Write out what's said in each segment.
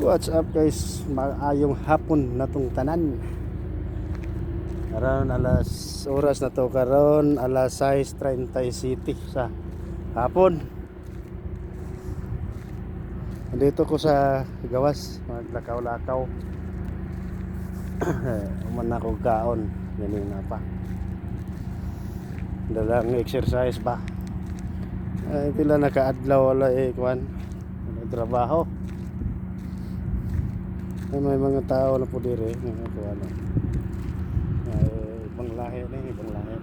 What's up guys? Maayong hapon na tong tanan. Karon alas oras na to karon alas 6:30 city sa hapon. Nandito ko sa gawas, maglakaw-lakaw. Uman ako kaon, ganun na pa. Dalang exercise ba? Ay, pila nakaadlaw wala eh, kwan. Trabaho. Ay, may mga tao na po dire, po ano. Ay, ibang lahi na, ibang lahi.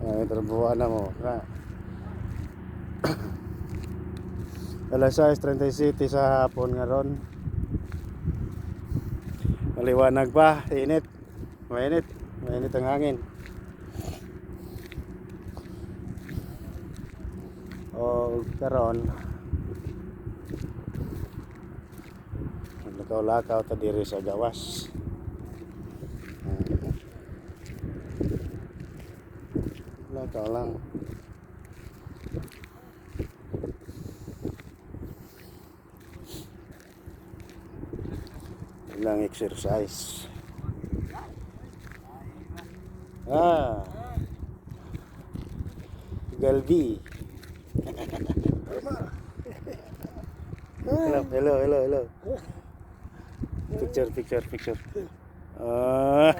Ay, trabaho na mo. Alas 6.37 sa hapon nga ron. Maliwanag pa, init. Mainit. Mainit ang hangin. O karon Lakaw-lakaw ta diri sa gawas. Lakaw lang. Lang exercise. Ah. Galbi. hello, hello, hello, hello. Picture, picture, picture. Ah.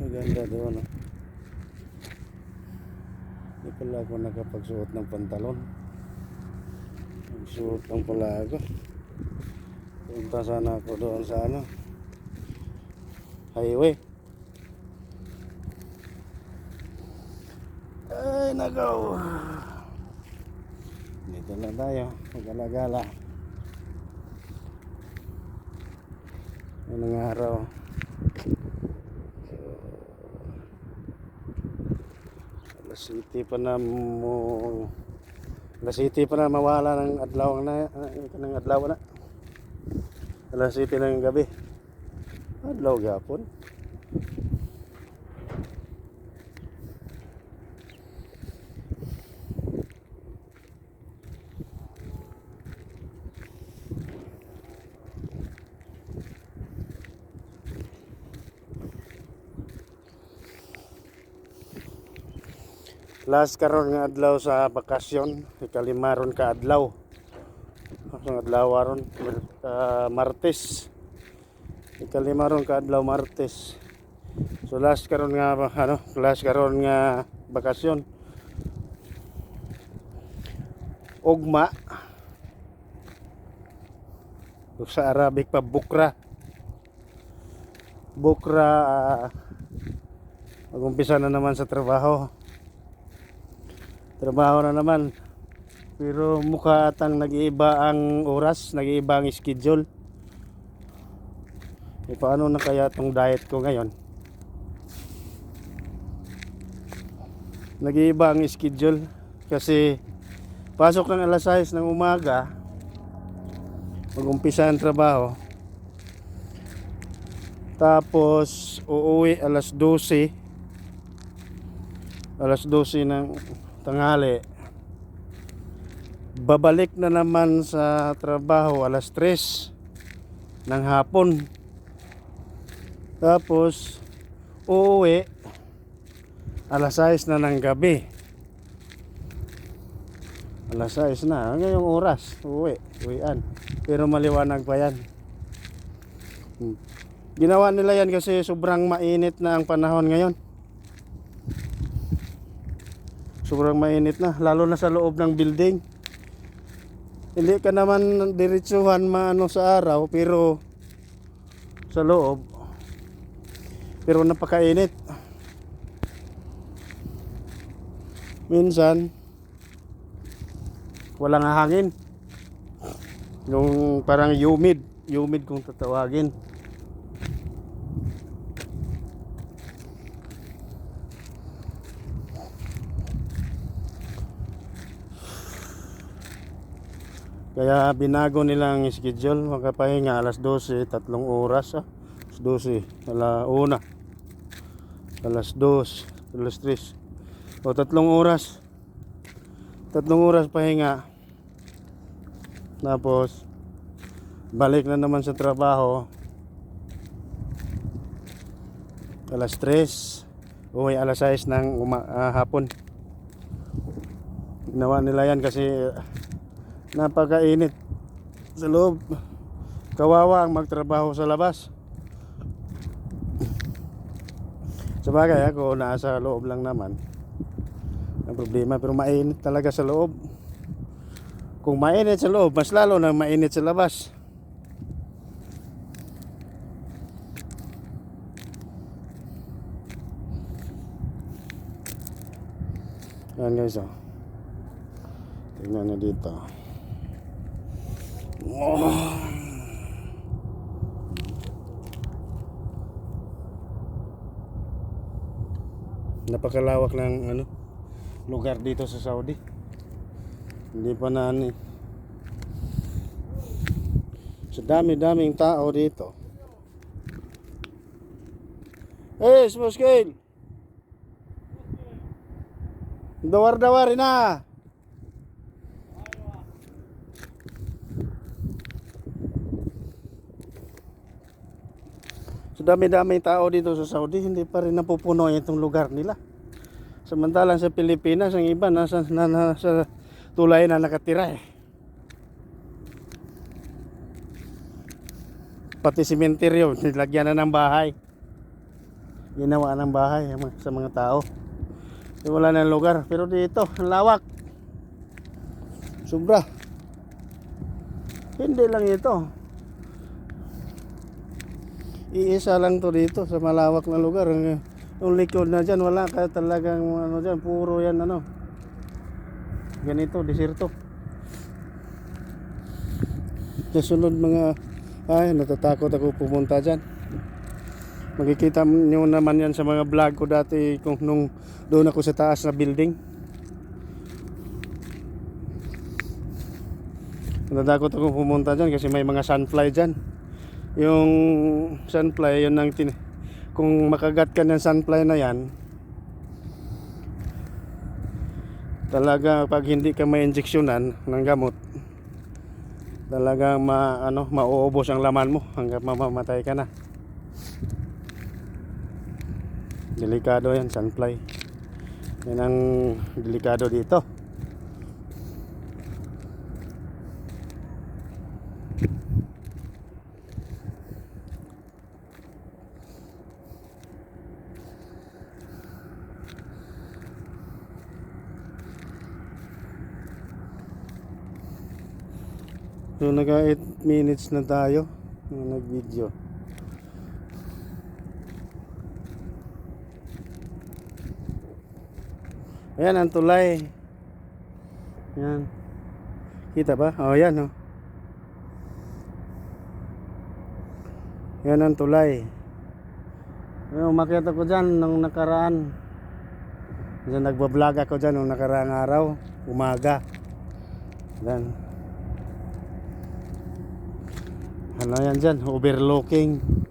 Maganda doon. Oh. Hindi pala ako nakapagsuot ng pantalon. Magsuot lang pala ako. Punta sana ako doon sa ano. Highway. Ay, nagaw. Dito na tayo. Magala-gala. Anong araw? Alas pa na mo Alas pa na mawala ng adlaw na ng adlaw na. Alas City ng gabi. Adlaw gapon. Last karon nga adlaw sa bakasyon, ikalimaron ka adlaw. Ang adlaw aron uh, Martes. Ikalimaron ka adlaw Martes. So last karon nga ano, last karon nga bakasyon. Ugma. Ug sa Arabic pa bukra. Bukra uh, mag-umpisa na naman sa trabaho trabaho na naman. Pero mukha atang nag-iiba ang oras nag-iiba ang schedule. E paano na kaya tong diet ko ngayon? Nag-iiba ang schedule kasi pasok ng alas 6 ng umaga mag-umpisa ang trabaho. Tapos uuwi alas 12 alas 12 ng tanghali. Babalik na naman sa trabaho alas 3 ng hapon. Tapos uuwi alas 6 na ng gabi. Alas 6 na ngayong oras uuwi uwian. Pero maliwanag pa yan. Hmm. ginawa nila yan kasi sobrang mainit na ang panahon ngayon sobrang mainit na lalo na sa loob ng building. Hindi ka naman diretsuhan maano sa araw pero sa loob pero napakainit. Minsan walang hangin. Yung parang humid humid kung tatawagin Kaya binago nilang schedule, magkapahinga alas 12, tatlong oras ah. Alas 12, ala una. Alas 2, alas 3. O tatlong oras. Tatlong oras pahinga. Tapos balik na naman sa trabaho. Alas 3. Uwi alas 6 ng ah, hapon. Ginawa nila yan kasi ah, napakainit sa loob. Kawawa ang magtrabaho sa labas. Sa bagay ako nasa loob lang naman. Ang problema pero mainit talaga sa loob. Kung mainit sa loob, mas lalo na mainit sa labas. Yan guys oh. Tingnan nyo dito. Napakalawak ng ano lugar dito sa Saudi. Hindi pa na ano eh. Sa dami-daming tao dito. Eh, small scale. Dawar-dawar na. So dami-dami tao dito sa Saudi, hindi pa rin napupuno itong lugar nila. Samantalang sa Pilipinas, ang iba nasa, na, nasa tulay na nakatira eh. Pati simenteryo, nilagyan na ng bahay. Ginawa ng bahay sa mga tao. Eh, wala na lugar. Pero dito, ang lawak. Sobra. Hindi lang ito. Iisa lang to dito sa malawak na lugar. Yung likod na dyan, wala ka talagang ano dyan, puro yan ano. Ganito, desierto. Kasunod mga, ay natatakot ako pumunta dyan. Makikita nyo naman yan sa mga vlog ko dati kung nung doon ako sa taas na building. Natatakot ako pumunta dyan kasi may mga sunfly dyan. Yung sunfly, yun ang tin kung makagat ka ng sunfly na yan, talaga pag hindi ka may injeksyonan ng gamot, talagang ma, ano, mauubos ang laman mo hanggang mamamatay ka na. Delikado yan, sunfly. Yan ang delikado dito. So naka 8 minutes na tayo na nag-video. Ayan ang tulay. Yan. Kita ba? Oh, yan oh. Yan ang tulay. Ayun, umakyat ako dyan nung nakaraan. Diyan nagbablog ako dyan nung nakaraang araw. Umaga. Yan. Ano yan dyan? Overlooking.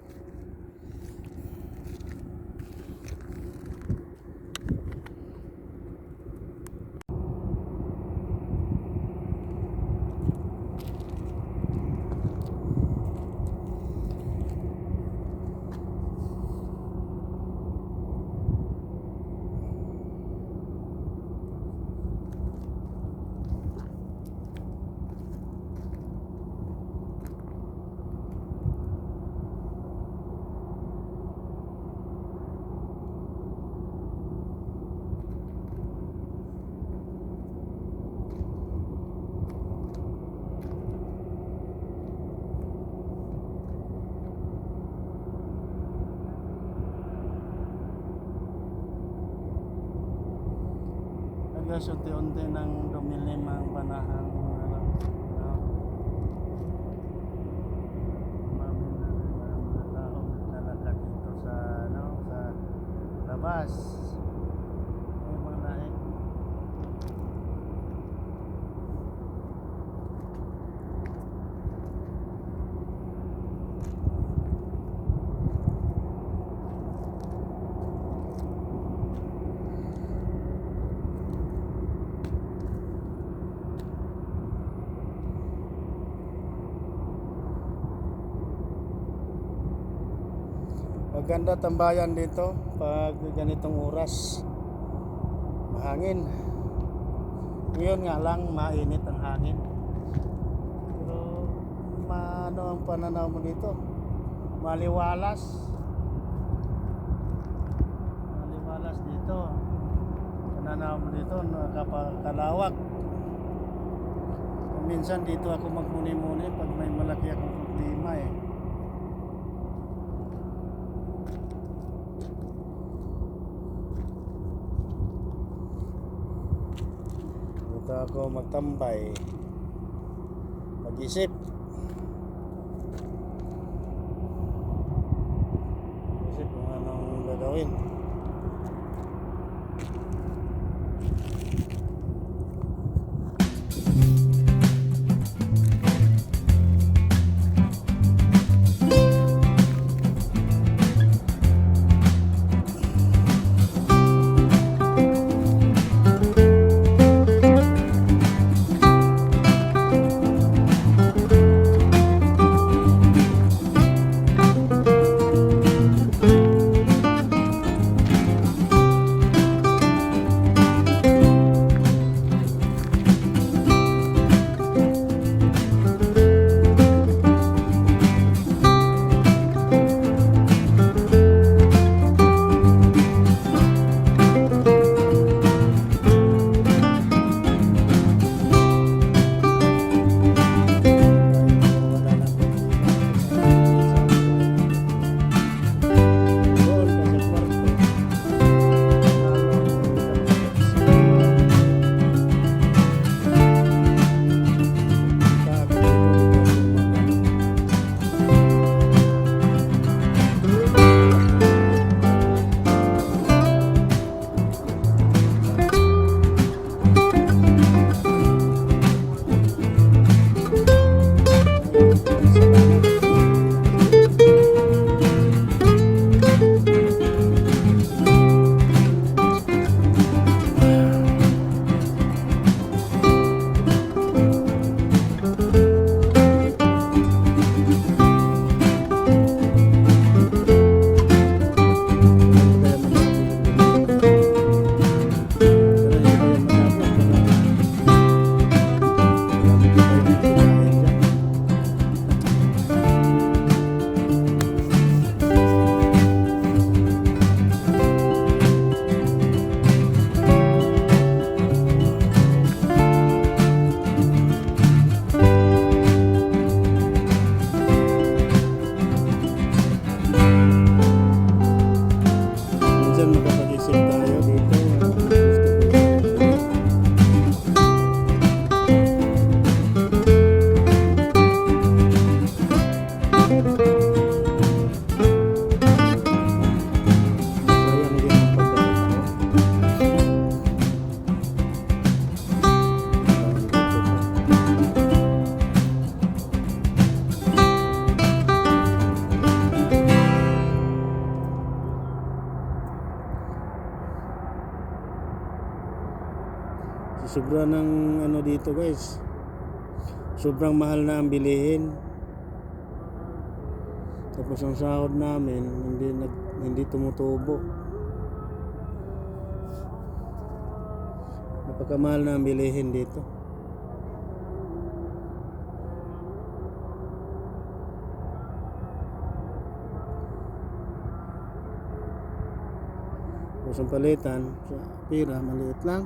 Guys, unti-unti nang dumilim ang panahang ano, ano, Marami na rin ang mga tao naglalakad dito sa ano, sa labas. May mga lahi. Maganda tambayan dito pag ganitong oras. Mahangin. Ngayon nga lang mainit ang hangin. Pero maano ang pananaw mo dito? Maliwalas. Maliwalas dito. Pananaw mo dito nakakalawak. Minsan dito ako magmuni-muni pag may malaki akong problema eh. Ako magtambay. Mag-isip. Sobra ng ano dito guys. Sobrang mahal na ang bilihin. Tapos ang sahod namin hindi nag hindi tumutubo. Napakamahal na ang bilihin dito. Tapos ang palitan pira maliit lang.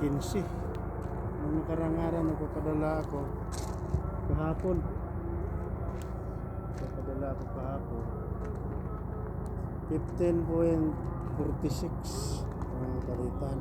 15. Nung nakarang araw nagpapadala ako kahapon. Nagpapadala ako kahapon. 15.46 ang palitan.